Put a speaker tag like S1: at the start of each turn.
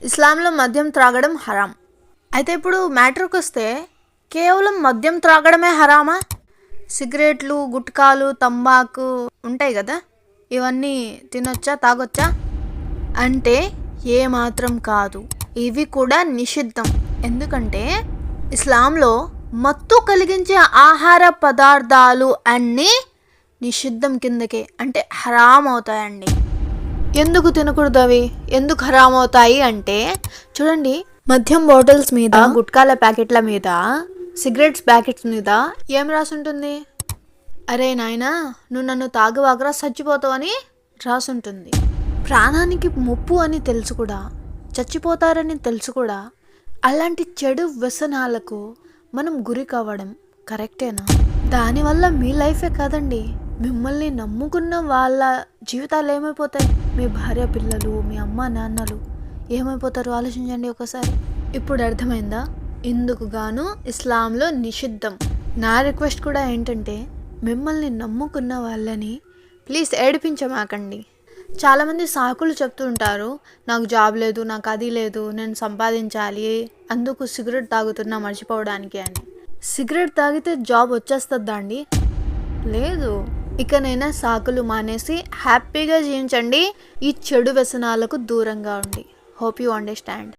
S1: ఇస్లాంలో మద్యం త్రాగడం హరాం. అయితే ఇప్పుడు మ్యాటర్కి వస్తే కేవలం మద్యం త్రాగడమే హరామా? సిగరెట్లు గుట్కాలు తంబాకు ఉంటాయి కదా? ఇవన్నీ తినొచ్చా తాగొచ్చా? అంటే ఏమాత్రం కాదు ఇవి కూడా నిషిద్ధం. ఎందుకంటే ఇస్లాంలో మత్తు కలిగించే ఆహార పదార్థాలు అన్నీ నిషిద్ధం కిందకే అంటే హరామవుతాయండి ఎందుకు తినకూడదు అవి? ఎందుకు హరాం అవుతాయి అంటే చూడండి మద్యం బాటిల్స్ మీద గుట్కాల ప్యాకెట్ల మీద సిగరెట్స్ ప్యాకెట్స్ మీద ఏం రాసి ఉంటుంది అరే నాయనా నువ్వు నన్ను తాగువాగరా చచ్చిపోతావని రాసుంటుంది. ప్రాణానికి ముప్పు అని తెలుసు కూడా చచ్చిపోతారని తెలుసు కూడా అలాంటి చెడు వ్యసనాలకు మనం గురి కావడం కరెక్టేనా? దానివల్ల మీ లైఫే కాదండి. మిమ్మల్ని నమ్ముకున్న వాళ్ళ జీవితాలు ఏమైపోతాయి? మీ భార్య పిల్లలు మీ అమ్మ నాన్నలు ఏమైపోతారు? ఆలోచించండి ఒకసారి. ఇప్పుడు అర్థమైందా? ఇందుకు గాను ఇస్లాంలో నిషిద్ధం. నా రిక్వెస్ట్ కూడా ఏంటంటే మిమ్మల్ని నమ్ముకున్న వాళ్ళని ప్లీజ్ ఏడిపించమాకండి. చాలామంది సాకులు చెప్తూ ఉంటారు నాకు జాబ్ లేదు నాకు అది లేదు నేను సంపాదించాలి అందుకు సిగరెట్ తాగుతున్నా మర్చిపోవడానికి అని. సిగరెట్ తాగితే జాబ్ వచ్చేస్తుందా అండి? లేదు. ఇకనైనా సాకులు మానేసి హ్యాపీగా జీవించండి. ఈ చెడు వ్యసనాలకు దూరంగా ఉండి. Hope you understand